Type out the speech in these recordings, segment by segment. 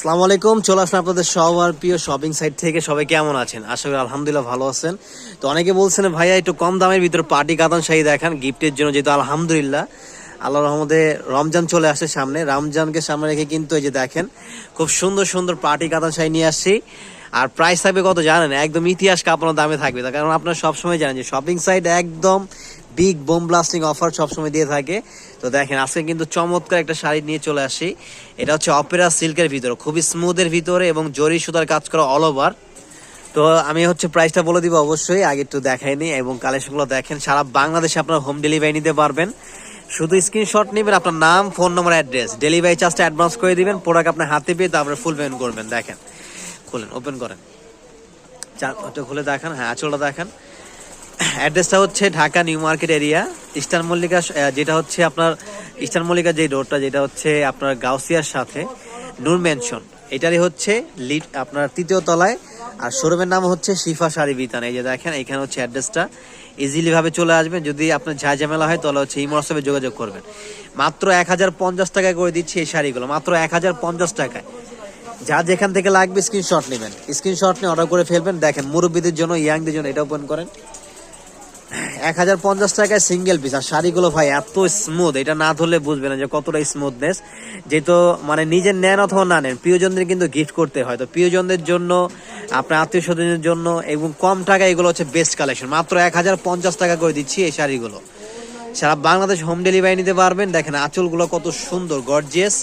আসসালামু আলাইকুম, চলে আসলাম আপনাদের সবার প্রিয় শপিং সাইট থেকে। সবাই কেমন আছেন? আশা করি আলহামদুলিল্লাহ ভালো আছেন। তো অনেকে বলছেন, ভাইয়া, একটু কম দামের ভিতরে পার্টি কাতান শাড়ি দেখান গিফটের জন্য। যেহেতু আলহামদুলিল্লাহ আল্লাহ রহমদে রমজান চলে আসে সামনে। রমজানকে সামনে রেখে কিন্তু এই যে দেখেন, খুব সুন্দর সুন্দর পার্টি কাতান শাড়ি নিয়ে আসছি। আর প্রাইস থাকবে কত জানেন? একদম ইতিহাস কাঁপানো দামে থাকবে। কারণ আপনারা সবসময় জানেন যে শপিং সাইট একদম বিগ বোম ব্লাস্টিং অফার সবসময় দিয়ে থাকে। তো দেখেন, আজকে কিন্তু চমৎকার একটা শাড়ি নিয়ে চলে আসি। এটা হচ্ছে অপেরা সিল্কের ভিতরে, খুবই স্মুথের ভিতরে এবং জরি সুতার কাজ করা অল ওভার তো আমি হচ্ছে প্রাইসটা বলে দিব অবশ্যই, আগে একটু দেখাইনি এবং কালেকশনগুলো দেখেন। সারা বাংলাদেশে আপনারা হোম ডেলিভারি নিতে পারবেন। শুধু স্ক্রিনশট নেবেন, আপনার নাম ফোন নম্বর অ্যাড্রেস ডেলিভারি চার্জটা অ্যাডভান্স করে দিবেন প্রোডাক্ট আপনার হাতে পেয়ে তারপরে ফুল পেমেন্ট করবেন। দেখেন, খুলেন ওপেন করেন। চা- ওটা খুলে দেখান হ্যাঁ আঁচলটা দেখান। অ্যাড্রেসটা হচ্ছে Dhaka new market area, eastern Mallika যেটা হচ্ছে আপনার, ইস্টার্ন মল্লিকা যে রোডটা, যেটা হচ্ছে আপনার গাউসিয়ার সাথে নূর ম্যানশন এটারই হচ্ছে লিড, আপনার তৃতীয় তলায়, আর শোরুমের নাম হচ্ছে শিফা শাড়ি বিতান। এই যে দেখেন, এখানে হচ্ছে অ্যাড্রেসটা। ইজিলিভাবে চলে আসবেন যদি আপনার ঝা ঝামেলা হয়, তাহলে হচ্ছে ইমো হোয়াটসঅ্যাপে যোগাযোগ করবেন। মাত্র এক হাজার পঞ্চাশ টাকায় করে দিচ্ছি এই শাড়িগুলো, মাত্র এক হাজার পঞ্চাশ টাকায়। যা যেখান থেকে লাগবে স্ক্রিনশট নেবেন। স্ক্রিনশট নিয়ে অর্ডার করে ফেলবেন। দেখেন, মুরব্বীদের জন্য, ইয়াংদের জন্য এটা ওপেন করেন। এক হাজার পঞ্চাশ টাকায় সিঙ্গেল পিস আর শাড়িগুলো ভাই, এত স্মুথ এটা না ধরলে বুঝবে না যে কতটা স্মুথনেস যেহেতু মানে নিজের নেন অথবা না নেন, প্রিয়জনদের কিন্তু গিফট করতে হয়। তো প্রিয়জনদের জন্য, আপনার আত্মীয় স্বজনের জন্য এবং কম টাকায় এগুলো হচ্ছে বেস্ট কালেকশন মাত্র এক হাজার পঞ্চাশ টাকা করে দিচ্ছি এই শাড়িগুলো। সারা বাংলাদেশ হোম ডেলিভারি নিতে পারবেন। দেখেন আঁচলগুলো কত সুন্দর গর্জিয়াস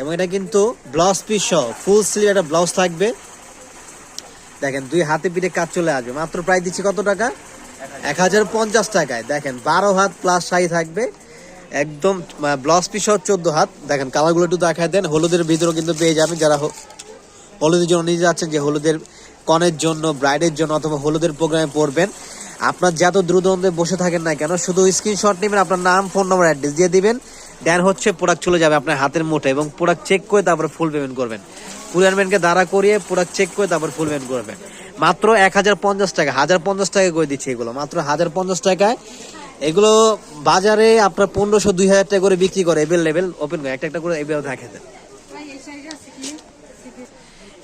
এবং এটা কিন্তু ব্লাউজ পিস সহ ফুল স্লিভ একটা ব্লাউজ থাকবে। দেখেন দুই হাতে পিঠে কাজ চলে আসবে। মাত্র প্রায় দিচ্ছি কত টাকা? এক হাজার পঞ্চাশ টাকায়। দেখেন, বারো হাত প্লাস শাড়ি থাকবে। একদম ব্লাউজ পিস চোদ্দ হাত। দেখেন কালারগুলো একটু দেখায় দেন। হলুদের ভিতরেও কিন্তু পেয়ে যাবেন যারা হলুদের জন্য নিয়ে যাচ্ছেন যে হলুদের কনের জন্য ব্রাইডের জন্য অথবা হলুদের প্রোগ্রামে পড়বেন আপনার যত দ্রুত বসে থাকেন না কেন, শুধু স্ক্রিনশট নেবেন, আপনার নাম ফোন নম্বর অ্যাড্রেস দিয়ে দিবেন। দেন হচ্ছে প্রোডাক্ট চলে যাবে আপনার হাতের মুঠে এবং প্রোডাক্ট চেক করে তারপরে ফুল পেমেন্ট করবেন। কুরিয়ারম্যানকে দাঁড়া করিয়ে প্রোডাক্ট চেক করে তারপর ফুল পেমেন্ট করবেন। মাত্র এক হাজার পঞ্চাশ টাকা, হাজার পঞ্চাশ টাকা করে দিচ্ছে এগুলো। মাত্র হাজার পঞ্চাশ টাকায় এগুলো বাজারে আপনার পনেরোশো, দুই হাজার টাকা করে বিক্রি করে লেভেল ওপেন করে। একটা একটা করে এবেল দেখে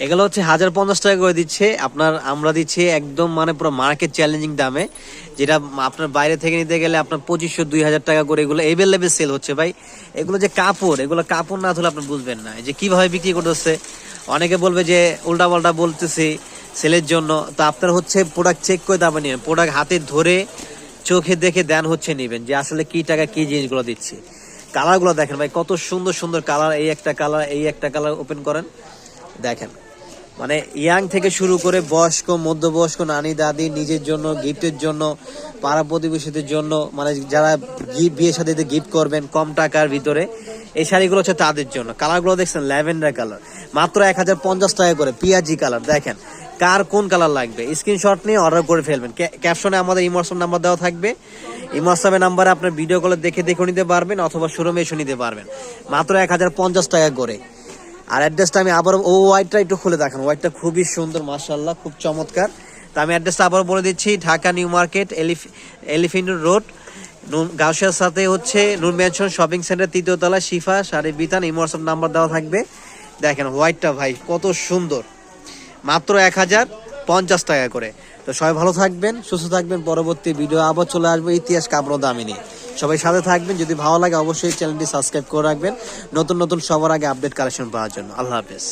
এগুলো হচ্ছে হাজার পঞ্চাশ টাকা করে দিচ্ছে। আপনার আমরা দিচ্ছি একদম মানে পুরো মার্কেট চ্যালেঞ্জিং দামে। যেটা আপনার বাইরে থেকে নিতে গেলে আপনার পঁচিশশো, দুই হাজার টাকা করে এগুলো এভেলেবেল সেল হচ্ছে ভাই। এগুলো যে কাপড়, এগুলো কাপড় না ধরলে আপনি বুঝবেন না। যে কীভাবে বিক্রি করতেছে? অনেকে বলবে যে উল্টা পাল্টা বলতেছি। সেলের জন্য। তো আপনার হচ্ছে প্রোডাক্ট চেক করে নেবেন প্রোডাক্ট হাতে ধরে চোখে দেখে দেন হচ্ছে নেবেন যে আসলে কি টাকা, কি জিনিসগুলো দিচ্ছি। কালারগুলো দেখেন ভাই, কত সুন্দর সুন্দর কালার। এই একটা কালার, এই একটা কালার ওপেন করেন। দেখেন। মানে ইয়াং থেকে শুরু করে বয়স্ক, মধ্যবয়স্ক, নানি, দাদি, নিজের জন্য, গিফটের জন্য, পাড়া প্রতিবেশীদের জন্য মানে যারা গিফট বিয়ে সাথে গিফট করবেন কম টাকার ভিতরে এই শাড়িগুলো হচ্ছে তাদের জন্য। কালারগুলো দেখছেন ল্যাভেন্ডার কালার। মাত্র এক হাজার পঞ্চাশ টাকা করে পিয়াজি কালার। দেখেন, কার কোন কালার লাগবে? স্ক্রিনশট নিয়ে অর্ডার করে ফেলবেন। ক্যাপশনে আমাদের ইমোশন নাম্বার দেওয়া থাকবে। ইমোশনের নাম্বারে আপনার ভিডিও কলে দেখে দেখে নিতে পারবেন অথবা শোরুমে এসে নিতে পারবেন। মাত্র এক হাজার পঞ্চাশ টাকা করে। আর অ্যাড্রেসটা আমি আবার ও হোয়াইটটা একটু খুলে দেখান। হোয়াইটটা খুবই সুন্দর মার্শাল্লাহ খুব চমৎকার। তা আমি অ্যাড্রেসটা আবার বলে দিচ্ছি, Dhaka new market, elephant, elephant road গাউসিয়ার সাথে হচ্ছে নূর ম্যানশন শপিং সেন্টার তৃতীয় তলা শিফা শাড়ি বিতান, এই হোয়াটসঅ্যাপ নাম্বার দেওয়া থাকবে। দেখেন হোয়াইটটা ভাই, কত সুন্দর। মাত্র এক হাজার পঞ্চাশ টাকা করে। তো সবাই ভালো থাকবেন, সুস্থ থাকবেন। পরবর্তী ভিডিও আবার চলে আসবে ইতিহাস কাপড় দামি নিয়ে। সবাই সাথে থাকবেন, যদি ভালো লাগে অবশ্যই চ্যানেলটি সাবস্ক্রাইব করে রাখবেন। নতুন নতুন সবার আগে আপডেট কালেকশন পাওয়ার জন্য। আল্লাহ হাফেজ।